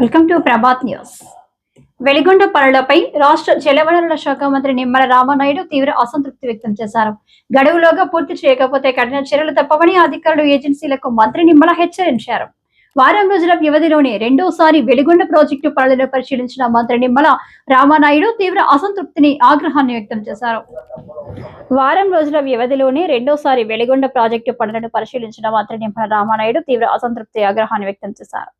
Welcome to Prabhat news. Veligonda పనులపై రాష్ట్ర జలవనరుల శాఖ మంత్రి నిమ్మల రామనాయుడు తీవ్ర అసంతృప్తి వ్యక్తం చేశారు. గడువులోగా పూర్తి చేయకపోతే కఠిన చర్యలు తప్పవని అధికారులు ఏజెన్సీలకు మంత్రి నిమ్మల హెచ్చరించారు. వారం రోజుల వ్యవధిలోనే రెండోసారి వెలిగొండ ప్రాజెక్టు పనులను పరిశీలించిన మంత్రి నిమ్మల రామనాయుడు తీవ్ర అసంతృప్తిని ఆగ్రహాన్ని వ్యక్తం చేశారు. వారం రోజుల వ్యవధిలోనే రెండోసారి వెలిగొండ ప్రాజెక్టు పనులను పరిశీలించిన మంత్రి నిమ్మల రామానాయుడు తీవ్ర అసంతృప్తి ఆగ్రహాన్ని వ్యక్తం చేశారు.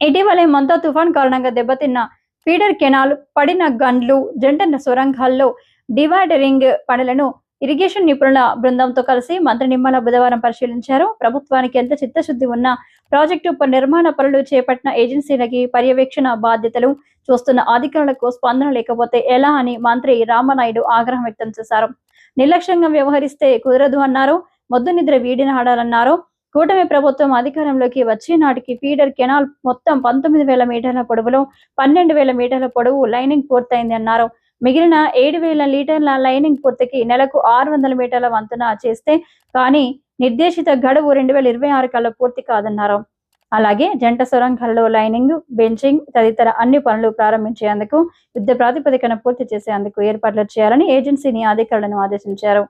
ఇటీవలే మంతా తుఫాన్ కారణంగా దెబ్బతిన్న ఫీడర్ కెనాల్ పడిన గండ్లు జంట సొరంగాల్లో డివైడరింగ్ పనులను ఇరిగేషన్ నిపుణుల బృందంతో కలిసి మంత్రి నిమ్మల బుధవారం పరిశీలించారు. ప్రభుత్వానికి ఎంత చిత్తశుద్ధి ఉన్నా ప్రాజెక్టు నిర్మాణ పనులు చేపట్టిన ఏజెన్సీలకి పర్యవేక్షణ బాధ్యతలు చూస్తున్న అధికారులకు స్పందన లేకపోతే ఎలా అని మంత్రి రామనాయుడు ఆగ్రహం వ్యక్తం చేశారు. నిర్లక్ష్యంగా వ్యవహరిస్తే కుదరదు అన్నారు. మొద్దు నిద్ర వీడినాడాలన్నారు కూటమి ప్రభుత్వం అధికారంలోకి వచ్చే నాటికి ఫీడర్ కెనాల్ మొత్తం పంతొమ్మిది వేల మీటర్ల పొడవులో పన్నెండు వేల మీటర్ల పొడవు లైనింగ్ పూర్తయింది అన్నారు. మిగిలిన ఏడు వేల లీటర్ల లైనింగ్ పూర్తికి నెలకు ఆరు వందల మీటర్ల వంతున చేస్తే కానీ నిర్దేశిత గడువు రెండు వేల ఇరవై ఆరు కల్లా పూర్తి కాదన్నారు. అలాగే జంట సొరంగాల్లో లైనింగ్ బెంచింగ్ తదితర అన్ని పనులు ప్రారంభించేందుకు యుద్ధ ప్రాతిపదికన పూర్తి చేసేందుకు ఏర్పాట్లు చేయాలని ఏజెన్సీని అధికారులను ఆదేశించారు.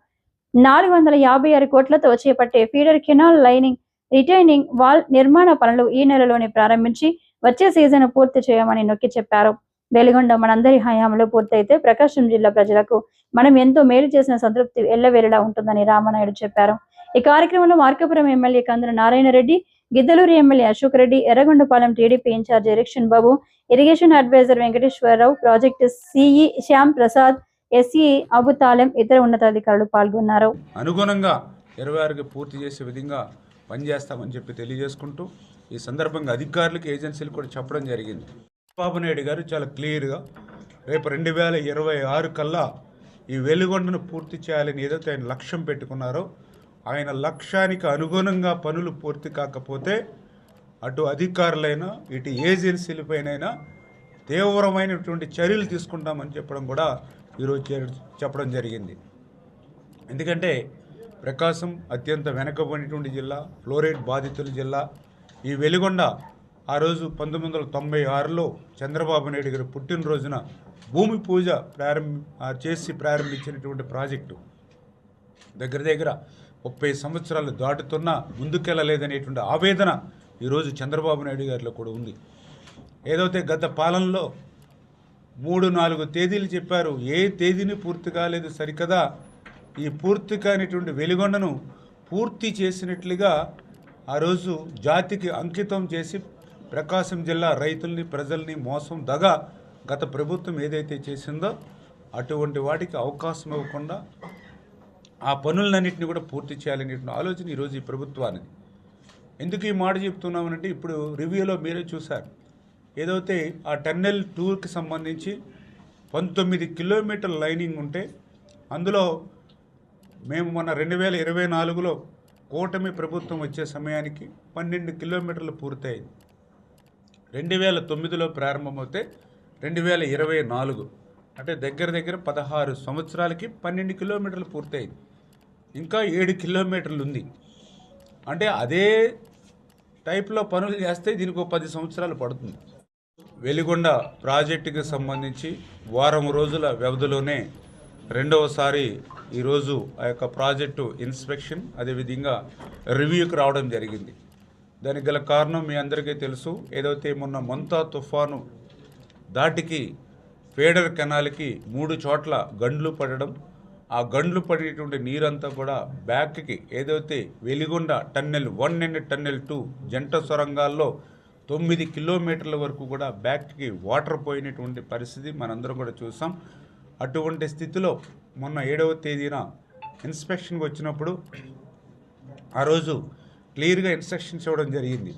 నాలుగు వందల యాభై ఆరు కోట్లతో చేపట్టే feeder canal lining retaining wall నిర్మాణ పనులు ఈ నెలలోనే ప్రారంభించి వచ్చే సీజన్ పూర్తి చేయమని నొక్కి చెప్పారు. వెలుగొండ మనందరి హయాంలో పూర్తయితే ప్రకాశం జిల్లా ప్రజలకు మనం ఎంతో మేలు చేసిన సంతృప్తి ఎల్లవేళలా ఉంటుందని రామనాయుడు చెప్పారు. ఈ కార్యక్రమంలో Markapuram MLA Kandula Narayana Reddy Giddalur MLA Ashok Reddy Yerragondapalem TDP incharge Erikshan Babu irrigation adviser Venkateswararao project CE Shyam Prasad SE Abutalem ఇతర ఉన్నతాధికారులు పాల్గొన్నారు. అనుగుణంగా ఇరవై ఆరుకి పూర్తి చేసే విధంగా పనిచేస్తామని చెప్పి తెలియజేసుకుంటూ ఈ సందర్భంగా అధికారులకు ఏజెన్సీలు కూడా చెప్పడం జరిగింది. బాబు నాయుడు గారు చాలా క్లియర్గా రేపు రెండు వేల ఇరవై ఆరు కల్లా ఈ వెలుగొండను పూర్తి చేయాలని ఏదైతే ఆయన లక్ష్యం పెట్టుకున్నారో ఆయన లక్ష్యానికి అనుగుణంగా పనులు పూర్తి కాకపోతే అటు అధికారులైనా ఇటు ఏజెన్సీలపైనైనా తీవ్రమైనటువంటి చర్యలు తీసుకుంటామని చెప్పడం కూడా ఈరోజు చే- చెప్పడం జరిగింది. ఎందుకంటే ప్రకాశం అత్యంత వెనకబడినటువంటి జిల్లా ఫ్లోరైడ్ బాధితుల జిల్లా. ఈ వెలుగొండ ఆ రోజు పంతొమ్మిది వందల తొంభై ఆరులో చంద్రబాబు నాయుడు గారి పుట్టినరోజున భూమి పూజ ప్రారంభ చేసి ప్రారంభించినటువంటి ప్రాజెక్టు. దగ్గర దగ్గర ముప్పై సంవత్సరాలు దాటుతున్నా ముందుకెళ్ళలేదనేటువంటి ఆవేదన ఈరోజు చంద్రబాబు నాయుడు గారిలో కూడా ఉంది. ఏదైతే గత పాలనలో మూడు నాలుగు తేదీలు చెప్పారు. ఏ తేదీని పూర్తి కాలేదు సరికదా? ఈ పూర్తి కానిటువంటి వెలుగొండను పూర్తి చేసినట్లుగా ఆ రోజు జాతికి అంకితం చేసి ప్రకాశం జిల్లా రైతుల్ని ప్రజల్ని మోసం దగ గత ప్రభుత్వం ఏదైతే చేసిందో అటువంటి వాటికి అవకాశం ఇవ్వకుండా ఆ పనులన్నింటినీ కూడా పూర్తి చేయాలనేటువంటి ఆలోచన ఈరోజు ఈ ప్రభుత్వానికి ఎందుకు ఈ మాట చెప్తున్నామనంటే ఇప్పుడు రివ్యూలో మీరే చూశారు. ఏదైతే ఆ టన్నెల్ టూర్కి సంబంధించి పంతొమ్మిది కిలోమీటర్ లైనింగ్ ఉంటే అందులో మేము మొన్న రెండు వేల ఇరవై నాలుగులో కూటమి ప్రభుత్వం వచ్చే సమయానికి పన్నెండు కిలోమీటర్లు పూర్తయింది. రెండు వేల తొమ్మిదిలో ప్రారంభమవుతే రెండు వేల ఇరవై నాలుగు. అంటే దగ్గర దగ్గర పదహారు సంవత్సరాలకి పన్నెండు కిలోమీటర్లు పూర్తయింది. ఇంకా ఏడు కిలోమీటర్లు ఉంది. అంటే అదే టైప్లో పనులు చేస్తే దీనికి ఒక పది సంవత్సరాలు పడుతుంది. వెలిగొండ ప్రాజెక్టుకి సంబంధించి వారం రోజుల వ్యవధిలోనే రెండవసారి ఈరోజు ఆ యొక్క ప్రాజెక్టు ఇన్స్పెక్షన్ అదేవిధంగా రివ్యూకి రావడం జరిగింది. దానికి గల కారణం మీ అందరికీ తెలుసు. ఏదైతే మొన్న మంతా తుఫాను దాటికి ఫేడర్ కెనాల్కి మూడు చోట్ల గండ్లు పడడం ఆ గండ్లు పడేటువంటి నీరంతా కూడా బ్యాక్కి ఏదైతే Veligonda tunnel one and tunnel two జంట సొరంగాల్లో తొమ్మిది కిలోమీటర్ల వరకు కూడా బ్యాక్కి వాటర్ పోయినటువంటి పరిస్థితి మనందరం కూడా చూసాం. అటువంటి స్థితిలో మొన్న ఏడవ తేదీన ఇన్స్పెక్షన్కి వచ్చినప్పుడు ఆ రోజు క్లియర్గా ఇన్స్ట్రక్షన్స్ ఇవ్వడం జరిగింది.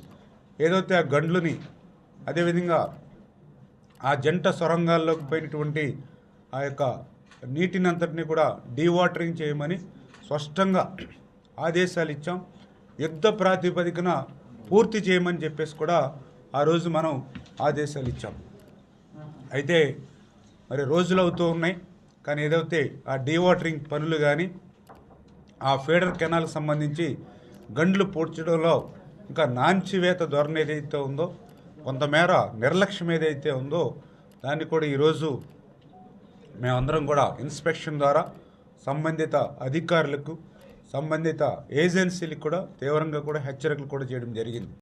ఏదైతే ఆ గండ్లుని అదేవిధంగా ఆ జంట సొరంగాల్లోకి పోయినటువంటి ఆ యొక్క నీటిని అంతటిని కూడా డీవాటరింగ్ చేయమని స్పష్టంగా ఆదేశాలు ఇచ్చాం. యుద్ధ ప్రాతిపదికన పూర్తి చేయమని చెప్పేసి కూడా ఆ రోజు మనం ఆదేశాలు ఇచ్చాం. అయితే మరి రోజులు అవుతూ ఉన్నాయి. కానీ ఏదైతే ఆ డీవాటరింగ్ పనులు కానీ ఆ ఫీడర్ కెనాల్కి సంబంధించి గండ్లు పూడ్చడంలో ఇంకా నాంచివేత ధోరణి ఏదైతే ఉందో కొంతమేర నిర్లక్ష్యం ఏదైతే ఉందో దాన్ని కూడా ఈరోజు మేమందరం కూడా ఇన్స్పెక్షన్ ద్వారా సంబంధిత అధికారులకు సంబంధిత ఏజెన్సీలకు కూడా తీవ్రంగా కూడా హెచ్చరికలు కూడా చేయడం జరిగింది.